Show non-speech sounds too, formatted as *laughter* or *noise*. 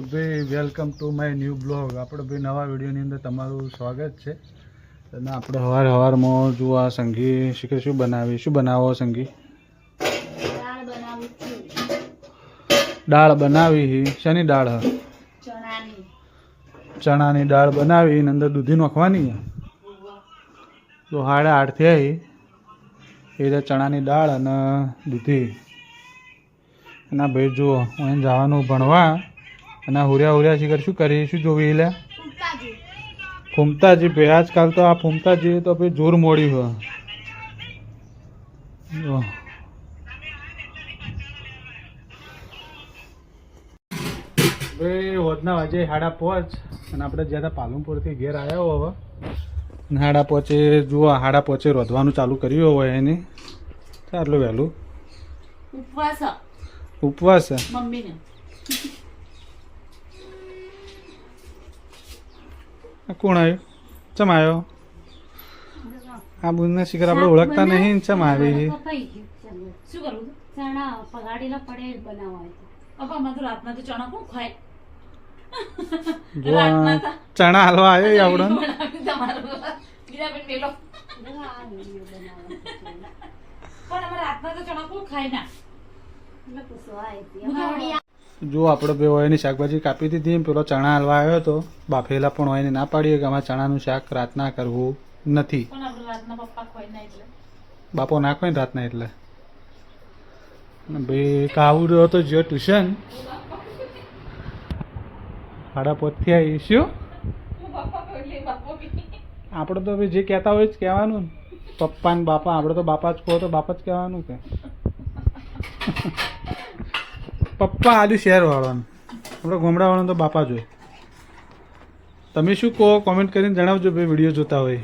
તો ભાઈ welcome to my new blog આપણે ભાઈ નવા વિડીયોની અંદર તમારું સ્વાગત છે. અને આપણે હવાર હવારમાં જુઓ આ સંગી શીખે શું બનાવી શું બનાવો સંગી દાળ બનાવું શેની દાળ હ? ચણાની. દાળ બનાવી અને અંદર દૂધી નાખવાની. તો હાડે આઠ થયા એ રીતે ચણાની દાળ અને દૂધી. અને ભાઈ જુઓ અહીં જવાનું ભણવા અને હુર્યા હુર્યા શિખર શું કરીએ શું જોવી એટલે ફૂમતાજી. ભાઈ આજકાલ તો આ ફૂમતાજી તો ભાઈ જોર મોડી હોય ભાઈ હોદના વાજે સાડા પહોંચ અને આપણે જ્યાં પાલનપુરથી ઘેર આવ્યો હવે. હાડા પહોંચે જુઓ સાડા પાંચે રોધવાનું ચાલુ કર્યું હોય એની. આટલું વહેલું. ઉપવાસ. ઉપવાસ. મમ્મીને. કોણ આવ્યું? ચમ આવ્યો? આ બુંદના શિખર આપણે ઓળખતા નહીં ને ચમ આવી? શું કરું? ચણા પલાળેલા પડેલ બનાવવા માં રાતના તો ચણા કોણ ખાય? રાતના ચણા હાલવા આવ્યો આપણો બીજાબેન *laughs* મેલો. પણ અમારા હાથમાં તો ચણા કોણ ખાય ના? જો આપણે બે ઓયની શાકભાજી કાપી દીધી પેલો ચણા હલવા આવ્યો હતો. બાફેલા પણ ઓયને ના પાડીએ કે અમારે ચણાનું શાક રાતના કરવું નથી. ખાય બાપો નાખો ને રાતના એટલે. ભાઈ ભાઈ રહ્યો હતો જો ટ્યુશન. સાડા પોતથી આવી શું? આપણે તો જે કહેતા હોય જ કહેવાનું પપ્પા ને બાપા આપણે તો બાપા જ કહો તો બાપા જ કહેવાનું કે. પપ્પા આલુ શહેર વાળવાનું આપણે ગામડા વાળાનું તો બાપા જોઈએ તમે શું કહો? કોમેન્ટ કરીને જણાવજો ભાઈ, વીડિયો જોતા હોય.